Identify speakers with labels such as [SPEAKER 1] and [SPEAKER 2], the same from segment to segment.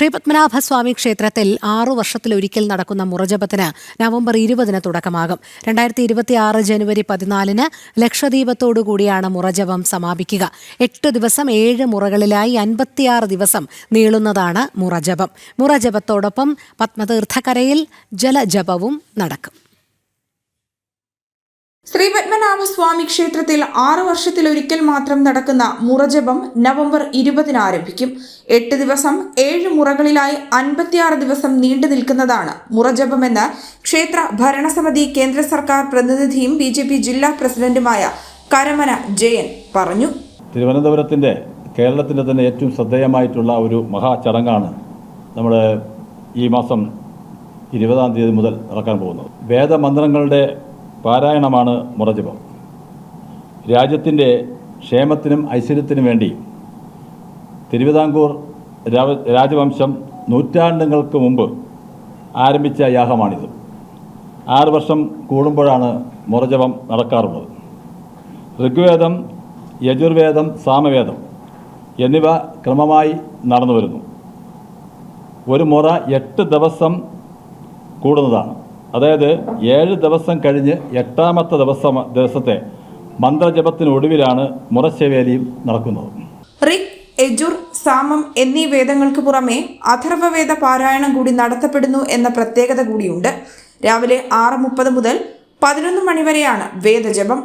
[SPEAKER 1] ശ്രീപത്മനാഭസ്വാമി ക്ഷേത്രത്തിൽ ആറു വർഷത്തിലൊരിക്കൽ നടക്കുന്ന മുറജപത്തിന് നവംബർ ഇരുപതിന് തുടക്കമാകും. രണ്ടായിരത്തി ഇരുപത്തിയാറ് ജനുവരി പതിനാലിന് ലക്ഷദ്വീപത്തോടുകൂടിയാണ് മുറജപം സമാപിക്കുക. എട്ട് ദിവസം ഏഴ് മുറകളിലായി അൻപത്തിയാറ് ദിവസം നീളുന്നതാണ് മുറജപം. മുറജപത്തോടൊപ്പം പത്മതീർത്ഥക്കരയിൽ ജലജപവും നടക്കും.
[SPEAKER 2] ശ്രീ പത്മനാഭസ്വാമി ക്ഷേത്രത്തിൽ ആറു വർഷത്തിലൊരിക്കൽ മാത്രം നടക്കുന്ന മുറജപം നവംബർ ഇരുപതിന് ആരംഭിക്കും. എട്ട് ദിവസം ഏഴ് മുറകളിലായി അൻപത്തിയാറ് ദിവസം നീണ്ടു നിൽക്കുന്നതാണ് മുറജപമെന്ന് ക്ഷേത്ര ഭരണസമിതി കേന്ദ്ര സർക്കാർ പ്രതിനിധിയും ബി ജെ പി ജില്ലാ പ്രസിഡന്റുമായ കരമന ജയൻ പറഞ്ഞു.
[SPEAKER 3] തിരുവനന്തപുരത്തിന്റെ കേരളത്തിന്റെ തന്നെ ഏറ്റവും ശ്രദ്ധേയമായിട്ടുള്ള ഒരു മഹാചടങ്ങാണ് നമ്മൾ ഈ മാസം ഇരുപതാം തീയതി മുതൽ നടക്കാൻ പോകുന്നത്. വേദമന്ത്രങ്ങളുടെ പാരായണമാണ് മുറജപം. രാജ്യത്തിന്റെ ക്ഷേമത്തിനും ഐശ്വര്യത്തിനും വേണ്ടി തിരുവിതാംകൂർ രാജവംശം നൂറ്റാണ്ടുകൾക്ക് മുമ്പ് ആരംഭിച്ച യാഗമാണിത്. ആറ് വർഷം കൂടുമ്പോഴാണ് മുറജപം നടക്കാറുള്ളത്. ഋഗ്വേദം യജുർവേദം സാമവേദം എന്നിവ ക്രമമായി നടന്നു വരുന്നു ഒരു മുറ എട്ട് ദിവസം കൂടുന്നതാണ്. അതായത് ഏഴ് ദിവസം കഴിഞ്ഞ് എട്ടാമത്തെ ദിവസം ദിവസത്തെ മന്ത്രജപത്തിനൊടുവിലാണ് മുറശവേലിയും നടക്കുന്നത്.
[SPEAKER 2] റിക് യജുർ സാമം എന്നീ വേദങ്ങൾക്ക് പുറമെ അഥർവവേദ പാരായണം കൂടി നടത്തപ്പെടുന്നു എന്ന പ്രത്യേകത കൂടിയുണ്ട്. രാവിലെ ആറ് മുപ്പത് മുതൽ പതിനൊന്ന് മണിവരെയാണ് വേദജപം.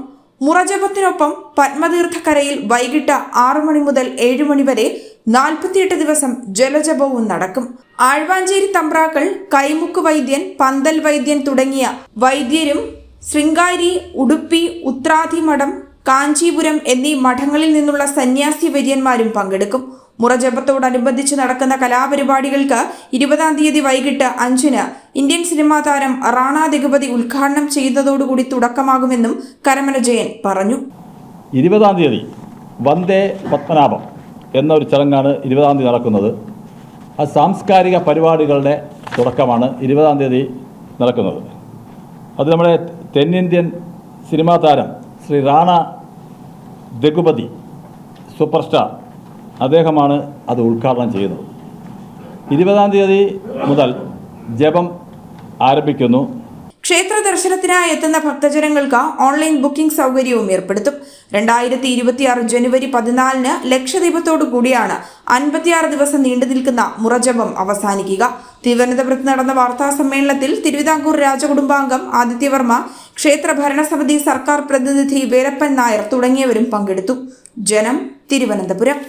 [SPEAKER 2] മുറജപത്തിനൊപ്പം പത്മതീർത്ഥക്കരയിൽ വൈകിട്ട് ആറു മണി മുതൽ ഏഴ് മണി വരെ നാൽപ്പത്തിയെട്ട് ദിവസം ജലജപവും നടക്കും. ആഴ്വാഞ്ചേരി തമ്പ്രാക്കൾ കൈമുക്ക് വൈദ്യൻ പന്തൽ വൈദ്യൻ തുടങ്ങിയ വൈദ്യരും ശൃംഗാരി ഉടുപ്പി ഉത്രാധി മഠം കാഞ്ചീപുരം എന്നീ മഠങ്ങളിൽ നിന്നുള്ള സന്യാസി വര്യന്മാരും പങ്കെടുക്കും. മുറജപത്തോടനുബന്ധിച്ച് നടക്കുന്ന കലാപരിപാടികൾക്ക് ഇരുപതാം തീയതി വൈകിട്ട് അഞ്ചിന് ഇന്ത്യൻ സിനിമാ താരം റാണ ദഗപതി ഉദ്ഘാടനം ചെയ്യുന്നതോടുകൂടി തുടക്കമാകുമെന്നും കരമന ജയൻ പറഞ്ഞു.
[SPEAKER 3] ഇരുപതാം തീയതി വന്ദേ പത്മനാഭം. എന്നൊരു ചടങ്ങാണ് ഇരുപതാം തീയതി നടക്കുന്നത്. ആ സാംസ്കാരിക പരിപാടികളുടെ തുടക്കമാണ് ഇരുപതാം തീയതി നടക്കുന്നത്. അത് നമ്മുടെ തെന്നിന്ത്യൻ സിനിമാ താരം ശ്രീ റാണ ദഗുപതി സൂപ്പർ സ്റ്റാർ അദ്ദേഹമാണ് അത് ഉദ്ഘാടനം ചെയ്യുന്നത്. ഇരുപതാം തീയതി മുതൽ ജപം ആരംഭിക്കുന്നു.
[SPEAKER 2] ക്ഷേത്ര ദർശനത്തിനായി എത്തുന്ന ഭക്തജനങ്ങൾക്ക് ഓൺലൈൻ ബുക്കിംഗ് സൗകര്യവും ഏർപ്പെടുത്തും. രണ്ടായിരത്തി ഇരുപത്തിയാറ് ജനുവരി പതിനാലിന് ലക്ഷദ്വീപത്തോടു കൂടിയാണ് അൻപത്തിയാറ് ദിവസം നീണ്ടു നിൽക്കുന്ന മുറജപം അവസാനിക്കുക. തിരുവനന്തപുരത്ത് നടന്ന വാർത്താ സമ്മേളനത്തിൽ തിരുവിതാംകൂർ രാജകുടുംബാംഗം ആദിത്യവർമ്മ ക്ഷേത്ര ഭരണസമിതി സർക്കാർ പ്രതിനിധി വേലപ്പൻ നായർ തുടങ്ങിയവരും പങ്കെടുത്തു. ജനം തിരുവനന്തപുരം.